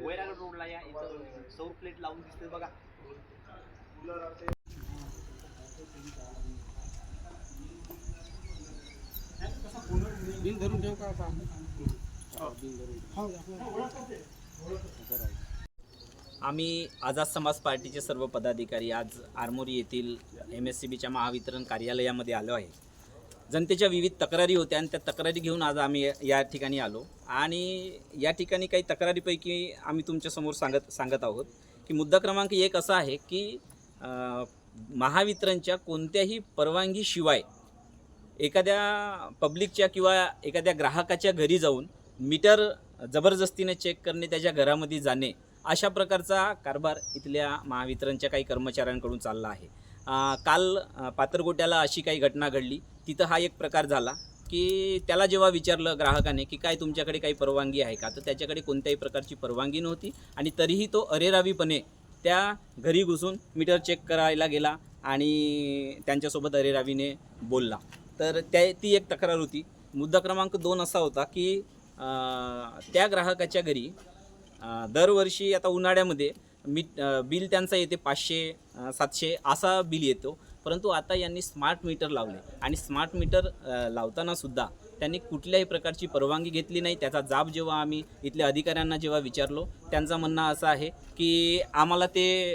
वैरागड रोडला या? इथं सौर प्लेट लावून दिसते बघा. बिल धरून ठेव का आता? बिल धरून आम्ही आझाद समाज पार्टीचे सर्व पदाधिकारी आज आरमोरी येथील एम एस सी बीच्या महावितरण कार्यालयामध्ये आलो आहे. जनतेच्या विविध तक्रारी होत्या आणि त्या तक्रारी घेऊन आज आम्ही या ठिकाणी आलो. आणि या ठिकाणी काही तक्रारीपैकी आम्ही तुमच्यासमोर सांगत सांगत आहोत की मुद्दा क्रमांक एक असा आहे की महावितरणच्या कोणत्याही परवानगीशिवाय एखाद्या पब्लिकच्या किंवा एखाद्या ग्राहकाच्या घरी जाऊन मीटर जबरदस्तीने चेक करणे त्याच्या घरामध्ये जाणे अशा प्रकारचा कारभार इथल्या महावितरणच्या काही कर्मचाऱ्यांकडून चालला आहे. काल पात्रगोट्याला अशी काही घटना घडली. तिथं हा एक प्रकार झाला की त्याला जेव्हा विचारलं ग्राहकाने की काय तुमच्याकडे काही परवानगी आहे का तर त्याच्याकडे कोणत्याही प्रकारची परवानगी नव्हती आणि तरीही तो अरेरावीपणे त्या घरी घुसून मीटर चेक करायला गेला आणि त्यांच्यासोबत अरेरावीने बोलला. तर त्या ती एक तक्रार होती. मुद्दा क्रमांक दोन असा होता की त्या ग्राहकाच्या घरी दरवर्षी आता उन्हाळ्यामध्ये मी बिल त्यांचा येते पाचशे सातशे असा बिल येतो. परंतु आता यांनी स्मार्ट मीटर लावले. आणि स्मार्ट मीटर लावतानासुद्धा लावताना सुद्धा त्यांनी कुठल्याही प्रकारची परवानगी घेतली नाही. त्याचा जाब जेव्हा आम्ही इथल्या अधिकाऱ्यांना जेव्हा विचारलो त्यांचं म्हणणं असं आहे की आम्हाला ते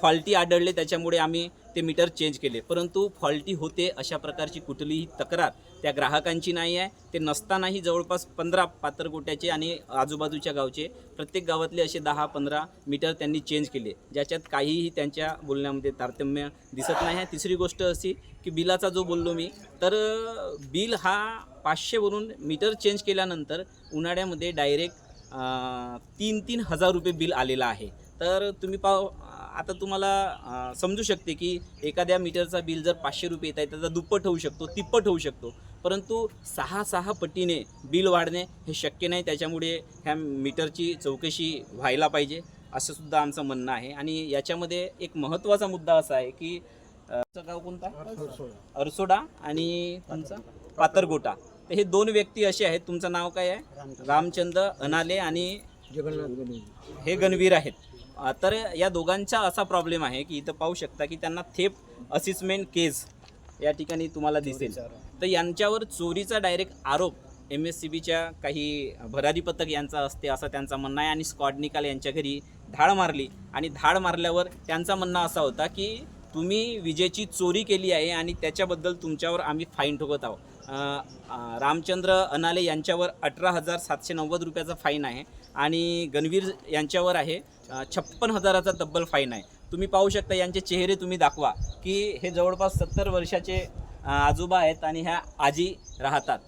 फॉल्टी आढळले. त्याच्यामुळे आम्ही ते मीटर चेंज केले. परंतु फॉल्टी होते अशा प्रकारची कुठलीही तक्रार त्या ग्राहकांची नाही आहे. ते नसतानाही जवळपास पंधरा पात्रगोट्याचे आणि आजूबाजूच्या गावचे प्रत्येक गावातले असे दहा पंधरा मीटर त्यांनी चेंज केले. ज्याच्यात काहीही त्यांच्या बोलण्यामध्ये तारतम्य दिसत नाही आहे. तिसरी गोष्ट अशी की बिलाचा जो बोललो मी तर बिल हा पाचशेवरून मीटर चेंज केल्यानंतर उन्हाळ्यामध्ये डायरेक्ट तीन तीन हजार रुपये बिल आलेलं आहे. तर तुम्ही पाव आता तुम्हाला समजू शकते की एखाद्या मीटरचा बिल जर पाचशे रुपये येत आहे त्याचा दुप्पट होऊ शकतो तिप्पट होऊ शकतो. परंतु सहा सहा पटीने बिल वाढणे हे शक्य नाही. त्याच्यामुळे ह्या मीटरची चौकशी व्हायला पाहिजे असं सुद्धा आमचं म्हणणं आहे. आणि याच्यामध्ये एक महत्त्वाचा मुद्दा असा आहे की गाव कोणता? अरसोडा. आणि तुमचा? पातरगोटा. तर हे दोन व्यक्ती असे आहेत. तुमचं नाव काय आहे? रामचंद्र. अनाले आणि हे गणवीर आहेत. तर या दोघांचा असा प्रॉब्लेम आहे की इथं पाहू शकता की त्यांना थेप असिस्मेंट केस या ठिकाणी तुम्हाला दिसेल. तर यांच्यावर चोरीचा डायरेक्ट आरोप एम एस सी बीच्या काही भरारी पथक यांचा असते असं त्यांचं म्हणणं आहे आणि स्कॉड निकाल यांच्या घरी धाड मारली. आणि धाड मारल्यावर त्यांचा म्हणणं असा होता की तुम्ही विजेची चोरी केली आहे आणि त्याच्याबद्दल तुमच्यावर आम्ही फाईन ठोकत आहोत. रामचंद्र अनाले यांच्यावर अठरा हजार सातशे नव्वद रुपयाचा फाईन आहे. आणि गणवीर यांच्यावर आहे छप्पन हजाराचा तब्बल फाईन आहे. तुम्ही पाहू शकता यांचे चेहरे तुम्ही दाखवा की हे जवळपास सत्तर वर्षाचे आजोबा आहेत आणि ह्या आजी राहतात.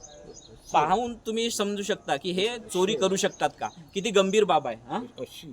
पाहून तुम्ही समजू शकता की हे चोरी करू शकतात का? किती गंभीर बाब आहे हां? अशी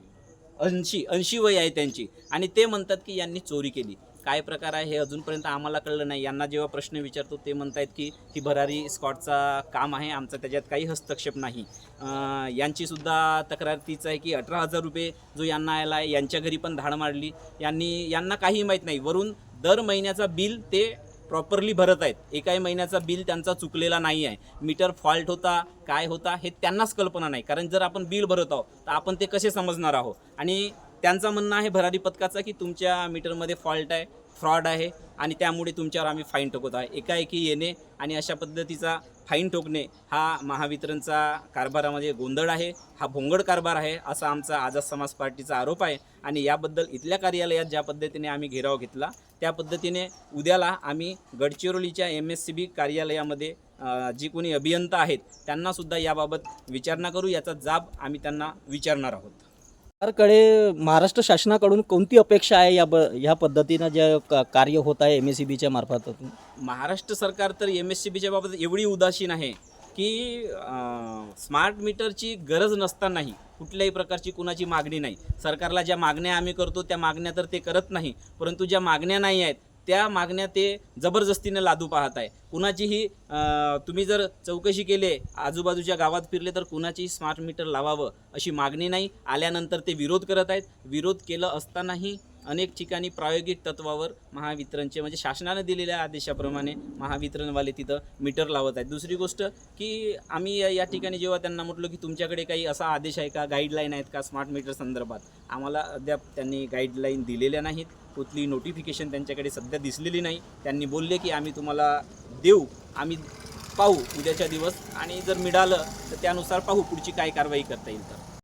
ऐंशी ऐंशी वय आहे त्यांची. आणि ते म्हणतात की यांनी चोरी केली. काय प्रकार आहे हे अजूनपर्यंत आम्हाला कळलं नाही. यांना जेव्हा प्रश्न विचारतो ते म्हणतायत की ही भरारी स्कॉटचा काम आहे आमचा त्याच्यात काही हस्तक्षेप नाही. यांचीसुद्धा यांची सुद्धा तक्रार तीच आहे की अठरा हजार रुपये जो यांना आला आहे यांच्या घरी पण धाड मारली. यांनी यांना काही माहीत नाही. वरून दर महिन्याचा बिल ते प्रॉपरली भरत आहेत. एकाही महिन्याचा बिल त्यांचा चुकलेला नाही आहे. मीटर फॉल्ट होता काय होता हे त्यांनाच कल्पना नाही. कारण जर आपण बिल भरत आहोत तर आपण ते कसे समजणार आहोत? आणि त्यांचं म्हणणं आहे भरारी पथकाचा की तुमच्या मीटरमध्ये फॉल्ट आहे फ्रॉड आहे आणि त्यामुळे तुमच्यावर आम्ही फाईन ठोकत आहे. एकाएकी येणे आणि अशा पद्धतीचा फाईन ठोकणे हा महावितरणचा कारभारामध्ये गोंधळ आहे हा भोंगड कारभार आहे असा आमचा आझाद समाज पार्टीचा आरोप आहे आणि याबद्दल इथल्या कार्यालयात ज्या पद्धतीने आम्ही घेराव घेतला त्या पद्धतीने उद्याला आम्ही गडचिरोलीच्या एम एस सी बी कार्यालयामध्ये जी कोणी अभियंता आहेत त्यांनासुद्धा याबाबत विचारणा करू याचा जाब आम्ही त्यांना विचारणार आहोत. सरकारकडे महाराष्ट्र शासनाकडून कोणती अपेक्षा आहे या ब ह्या पद्धतीनं जे क- कार्य होत आहे एम एस सी बीच्या मार्फत? महाराष्ट्र सरकार तर एम एस सी बीच्या बाबत एवढी उदासीन आहे की स्मार्ट मीटरची गरज नसतानाही कुठल्याही प्रकारची कुणाची मागणी नाही. सरकारला ज्या मागण्या आम्ही करतो त्या मागण्या तर ते करत नाही. परंतु ज्या मागण्या नाही आहेत त्या मागण्या ते जबरदस्तीने लादू पाहत आहे. कुणाचीही तुम्ही जर चौकशी केले आजूबाजूच्या गावात फिरले तर कुणाचीही स्मार्ट मीटर लावावं अशी मागणी नाही. आल्यानंतर ते विरोध करत आहेत. विरोध केलं असतानाही अनेक ठिकाणी प्रायोगिक तत्वावर महावितरणचे म्हणजे शासनानं दिलेल्या आदेशाप्रमाणे महावितरणवाले तिथं मीटर लावत आहेत. दुसरी गोष्ट की आम्ही या ठिकाणी जेव्हा त्यांना म्हटलो की तुमच्याकडे काही असा आदेश आहे का गाईडलाईन आहेत का स्मार्ट मीटर संदर्भात? आम्हाला अद्याप त्यांनी गाईडलाईन दिलेल्या नाहीत. कुठली नोटिफिकेशन त्यांच्याकडे सध्या दिसलेली नाही. त्यांनी बोलले की आम्ही तुम्हाला देऊ आम्ही पाहू उद्याच्या दिवस. आणि जर मिळालं तर त्यानुसार पाहू पुढची काय कारवाई करता येईल तर.